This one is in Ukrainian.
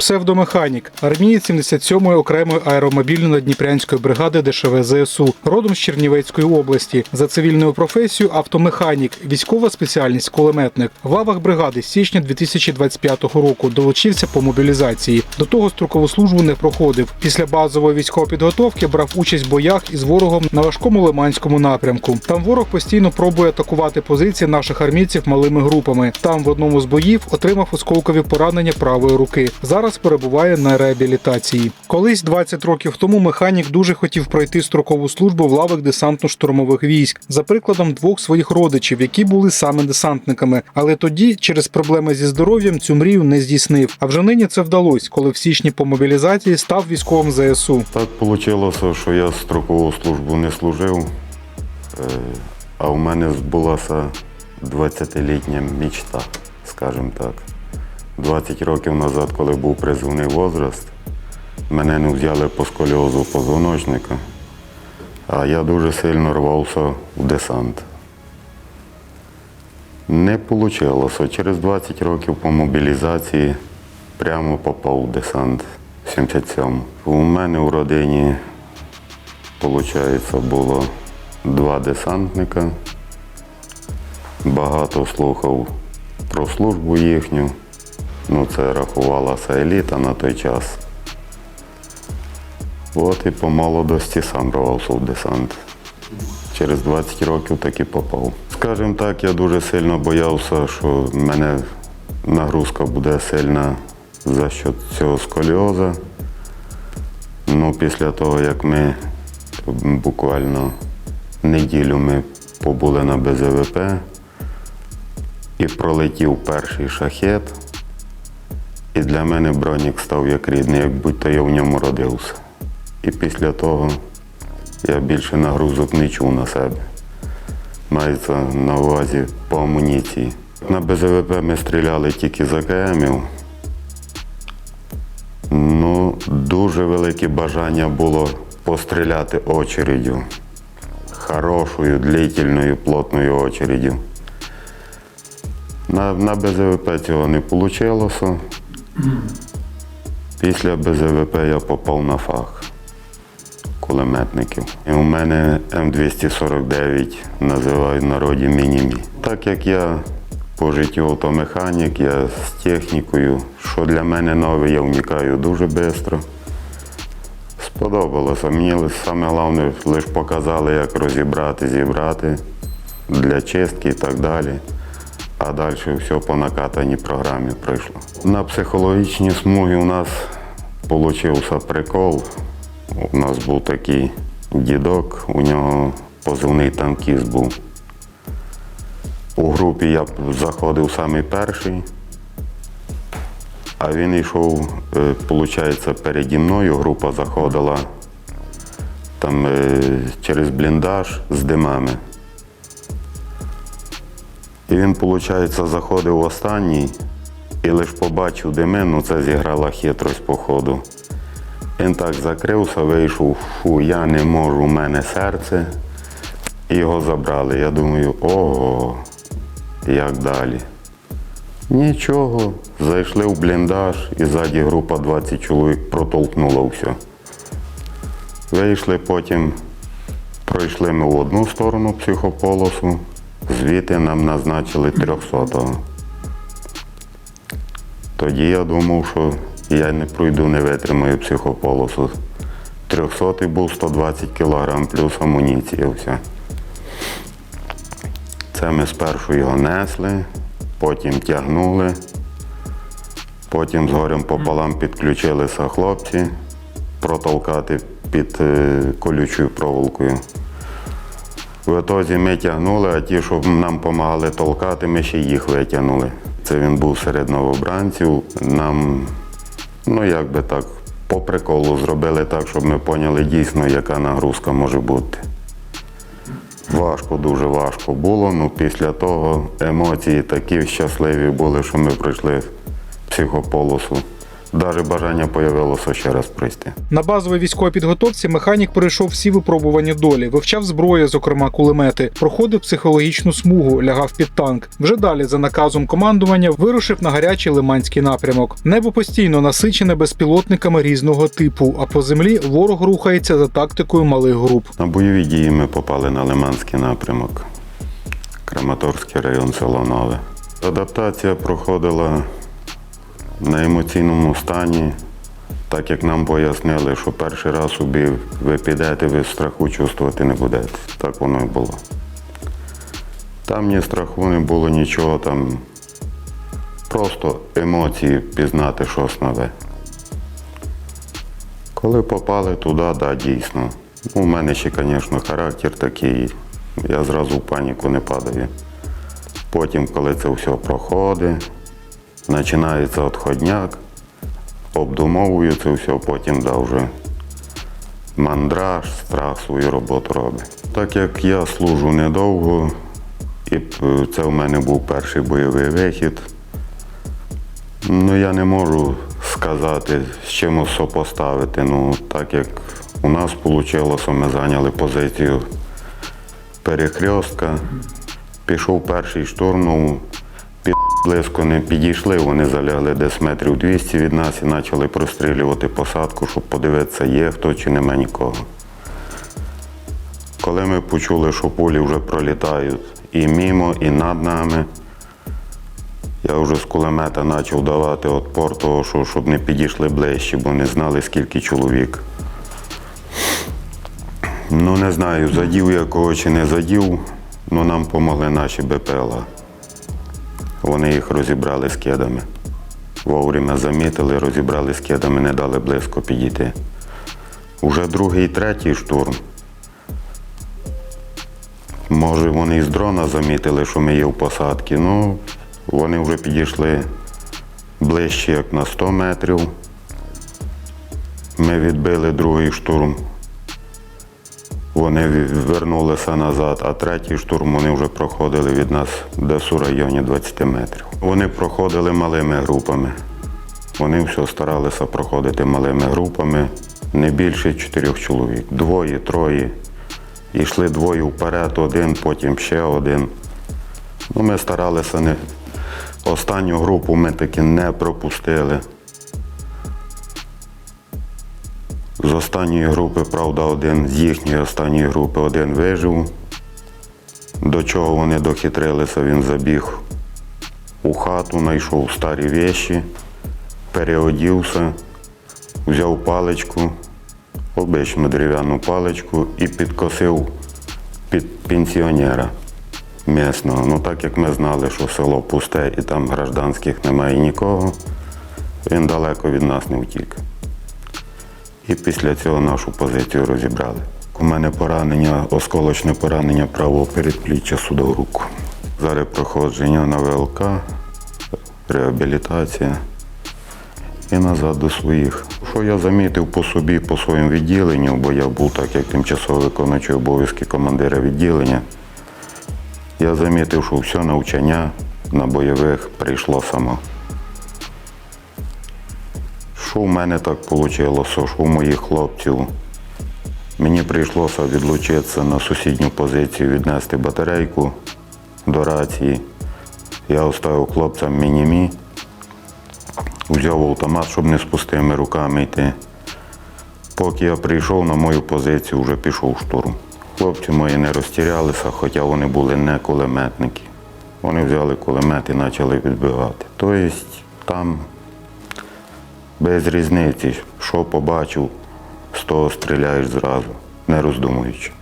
Псевдомеханік, армієць 77-ї окремої аеромобільно-дніпрянської бригади ДШВ ЗСУ, родом з Чернівецької області. За цивільною професією автомеханік, військова спеціальність кулеметник. В лавах бригади з січня 2025 року долучився по мобілізації. До того строкову службу не проходив. Після базової військової підготовки брав участь в боях із ворогом на важкому лиманському напрямку. Там ворог постійно пробує атакувати позиції наших армійців малими групами. Там в одному з боїв отримав осколкові поранення правої руки. Зараз перебуває на реабілітації. Колись 20 років тому механік дуже хотів пройти строкову службу в лавах десантно-штурмових військ за прикладом двох своїх родичів, які були саме десантниками. Але тоді, через проблеми зі здоров'ям, цю мрію не здійснив. А вже нині це вдалося, коли в січні по мобілізації став військовим ЗСУ. Так вийшло, що я строкову службу не служив, е, а в мене збулася 20-літня мічта, скажімо так. 20 років назад, коли був призовний возраст, мене не взяли по сколіозу позвоночника, а я дуже сильно рвався в десант. Не вийшло. Через 20 років по мобілізації прямо попав в десант 77. У мене в родині, виходить, було два десантника. Багато слухав про службу їхню. Ну, це рахувалася еліта на той час. От і по молодості сам рвався в десант. Через 20 років так і попав. Скажімо так, я дуже сильно боявся, що в мене нагрузка буде сильна за счет цього сколіоза. Ну, після того, як ми буквально неділю ми побули на БЗВП і пролетів перший шахет, і для мене бронік став як рідний, як будь-то я в ньому родився. І після того я більше нагрузок не чув на себе. Мається на увазі по амуніції. На БЗВП ми стріляли тільки з АКМів. Ну, дуже велике бажання було постріляти очередю. Хорошою, длительною, плотною очередю. На, на БЗВП цього не вийшло. Після БЗВП я попав на фах кулеметників. І у мене М249 називають в народі мінімі. Так як я по життю автомеханік, я з технікою, що для мене нове, я вникаю дуже швидко. Сподобалося. Мені саме головне лише показали, як розібрати, зібрати для чистки і так далі. А далі все по накатаній програмі пройшло. На психологічній смугі у нас вийшов прикол. У нас був такий дідок, у нього позивний танкіст був. У групі я заходив самий перший, а він йшов, виходить, переді мною. Група заходила там е, через бліндаж з димами. І він, виходить, заходив останній і лише побачив дими, ну це зіграла хитрость по ходу. Він так закрився, вийшов, фу, я не можу, у мене серце. І його забрали. Я думаю, ого, як далі? Нічого, зайшли в бліндаж і ззаді група 20 чоловік протолкнула все. Вийшли потім, пройшли ми в одну сторону психополосу, звідти нам назначили 300-го. Тоді я думав, що я не пройду, не витримаю психополосу. 300-й був 120 кг плюс амуніція вся. Це ми спершу його несли, потім тягнули, потім з горем пополам підключилися хлопці протолкати під е, колючою проволокою. В ітозі ми тягнули, а ті, що нам допомагали толкати, ми ще їх витягнули. Це він був серед новобранців. Нам, ну як би так, по приколу зробили так, щоб ми поняли дійсно, яка нагрузка може бути. Важко, дуже важко було. Ну після того емоції такі щасливі були, що ми пройшли психополосу навіть бажання появилося ще раз прийти. На базовій військовій підготовці механік пройшов всі випробування долі, вивчав зброю, зокрема кулемети, проходив психологічну смугу, лягав під танк. Вже далі, за наказом командування, вирушив на гарячий лиманський напрямок. Небо постійно насичене безпілотниками різного типу, а по землі ворог рухається за тактикою малих груп. На бойові дії ми попали на Лиманський напрямок, Краматорський район село Нове. Адаптація проходила на емоційному стані, так як нам пояснили, що перший раз у ви підете, ви страху чувствувати не будете. Так воно і було. Там ні страху не було нічого, там просто емоції пізнати щось нове. Коли попали туди, да, дійсно. У мене ще, звісно, характер такий. Я зразу в паніку не падаю. Потім, коли це все проходить, починається отходняк, обдумовую це все, потім да, вже мандраж, страх свою роботу робить. Так як я служу недовго, і е, це в мене був перший бойовий вихід, Ну, я не можу сказати, з чимось сопоставити. Ну, так як у нас вийшло, ми зайняли позицію перехрестка. Пішов перший штурм, ну, близько не підійшли, вони залягли десь метрів 200 від нас і почали прострілювати посадку, щоб подивитися, є хто чи нема нікого. Коли ми почули, що пулі вже пролітають і мімо, і над нами, я вже з кулемета почав давати отпор, того, що, щоб не підійшли ближче, бо не знали, скільки чоловік. Ну, не знаю, задів я кого чи не задів, але нам допомогли наші БПЛА. Вони їх розібрали з кедами. Вовремя замітили, розібрали з кедами, не дали близько підійти. Уже другий, третій штурм. Може, вони із дрона замітили, що ми є в посадці. Ну, вони вже підійшли ближче, як на 100 метрів. Ми відбили другий штурм. Вони вернулися назад, а третій штурм вони вже проходили від нас десь у районі 20 метрів. Вони проходили малими групами. Вони все старалися проходити малими групами, не більше чотирьох чоловік. Двоє, троє. І йшли двоє вперед, один, потім ще один. Ну, ми старалися не. Останню групу ми таки не пропустили. З останньої групи, правда, один з їхньої останньої групи один вижив. До чого вони дохитрилися, він забіг у хату, знайшов старі віші, переодівся, взяв паличку, обичну дерев'яну паличку і підкосив під пенсіонера місного. Ну так як ми знали, що село пусте і там гражданських немає нікого, він далеко від нас не втік. І після цього нашу позицію розібрали. У мене поранення, осколочне поранення правого передпліччя судоруку. Зараз проходження на ВЛК, реабілітація і назад до своїх. Що я замітив по собі, по своєму відділенню, бо я був так, як тимчасово виконуючий обов'язки командира відділення. Я замітив, що все навчання на бойових прийшло само. Що в мене так вийшло, що у моїх хлопців. Мені прийшлося відлучитися на сусідню позицію, віднести батарейку до рації. Я оставив хлопцям мінімі, взяв автомат, щоб не з пустими руками йти. Поки я прийшов на мою позицію, вже пішов штурм. Хлопці мої не розтірялися, хоча вони були не кулеметники. Вони взяли кулемет і почали відбивати. Тобто там без різниці, що побачив, з того стріляєш зразу, не роздумуючи.